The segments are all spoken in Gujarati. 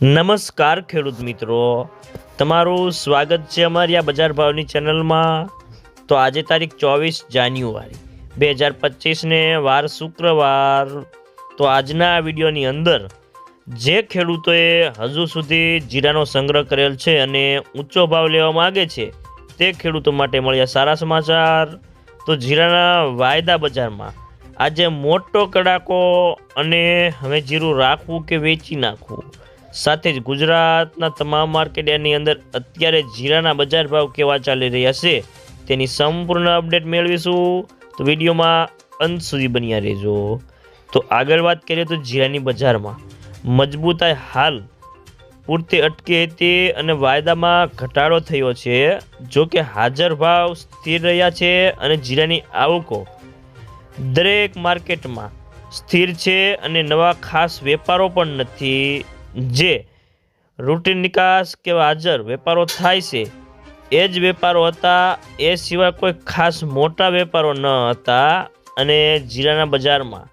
નમસ્કાર ખેડૂત મિત્રો. તમારું સ્વાગત છે અમારી આ બજાર ભાવની ચેનલમાં. તો આજે તારીખ ચોવીસ જાન્યુઆરી, બે હજાર પચીસને વાર શુક્રવાર. તો આજના વિડીયોની અંદર જે ખેડૂતોએ હજુ સુધી જીરાનો સંગ્રહ કરેલ છે અને ઊંચો ભાવ લેવા માગે છે, તે ખેડૂતો માટે મળ્યા સારા સમાચાર. તો જીરાના વાયદા બજારમાં આજે મોટો કડાકો અને હવે જીરું રાખવું કે વેચી નાખવું? સાથે જ ગુજરાતના તમામ માર્કેટની અંદર અત્યારે જીરાના બજાર ભાવ કેવા ચાલી રહ્યા છે તેની સંપૂર્ણ અપડેટ મેળવીશું. તો વિડીયોમાં અંત સુધી બન્યા રહેજો. તો આગળ વાત કરીએ તો જીરાની બજારમાં. મજબૂતાઈ હાલ પૂરતી અટકી હતી અને વાયદામાં ઘટાડો થયો છે. જો કે હાજર ભાવ સ્થિર રહ્યા છે અને જીરાની આવકો દરેક માર્કેટમાં સ્થિર છે અને નવા ખાસ વેપારો પણ નથી. જે રૂટીન નિકાસ કે હાજર વેપારો થાય છે, એ જ વેપારો હતા. એ સિવાય કોઈ ખાસ મોટા વેપારો ન હતા અને જીરાના બજારમાં.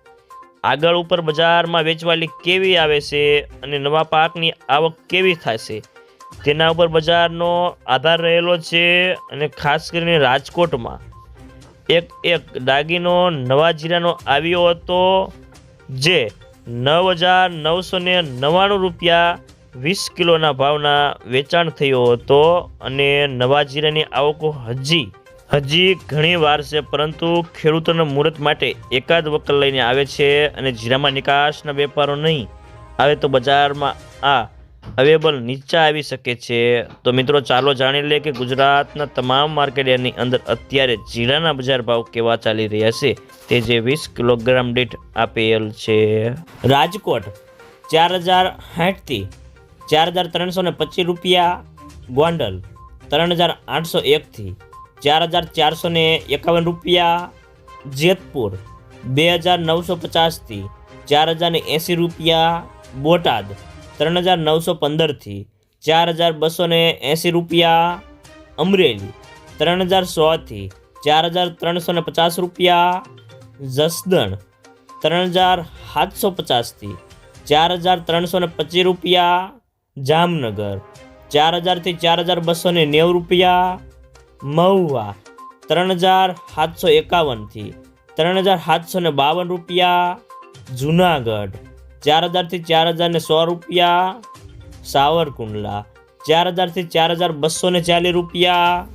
આગળ ઉપર બજારમાં વેચવાલી કેવી આવે છે અને નવા પાકની આવક કેવી થાય છે, તેના ઉપર બજારનો આધાર રહેલો છે અને ખાસ કરીને રાજકોટમાં. એક એક દાગીનો નવા જીરાનો આવ્યો હતો, જે નવ હજાર નવસો ને નવ્વાણું રૂપિયા વીસ કિલોના ભાવના વેચાણ થયો હતો અને નવા જીરાની આવકો હજી હજી ઘણી વાર છે, પરંતુ ખેડૂતોના મુહૂર્ત માટે એકાદ વકલ લઈને આવે છે અને જીરામાં નિકાસના વેપારો નહીં. આવે તો બજારમાં આ અવેલેબલ નીચા આવી શકે છે. તો મિત્રો, ચાલો જાણી લે કે ગુજરાતના તમામ માર્કેટની અંદર અત્યારે જીરાના બજાર ભાવ કેવા ચાલી રહ્યા છે. તે જે વીસ કિલોગ્રામ દીઠ આપેલ છે. રાજકોટ, ચાર હજાર સાઠથી ચાર હજાર ત્રણસો ને પચીસ રૂપિયા. ગોંડલ, ત્રણ હજાર આઠસો એકથી ચાર હજાર ચારસો ને એકાવન રૂપિયા. જેતપુર, બે હજાર નવસો પચાસથી ચાર હજાર ને એંસી રૂપિયા. બોટાદ ત્રણ હજાર નવસો પંદરથી ચાર હજાર બસો ને એંસી રૂપિયા અમરેલી. ત્રણ હજાર સોથી ચાર હજાર ત્રણસો ને પચાસ રૂપિયા જસદણ. ત્રણ હજાર સાતસો પચાસથી ચાર હજાર ત્રણસો ને પચીસ રૂપિયા જામનગર. ચાર હજારથી ચાર હજાર બસો ને નેવું રૂપિયા મહુવા. ત્રણ હજાર સાતસો એકાવનથી ત્રણ હજાર સાતસો ને બાવન રૂપિયા જુનાગઢ. ચાર હજારથી ચાર હજારને સો રૂપિયા સાવરકુંડલા ચાર હજારથી ચાર હજાર બસો ચાલીસ રૂપિયા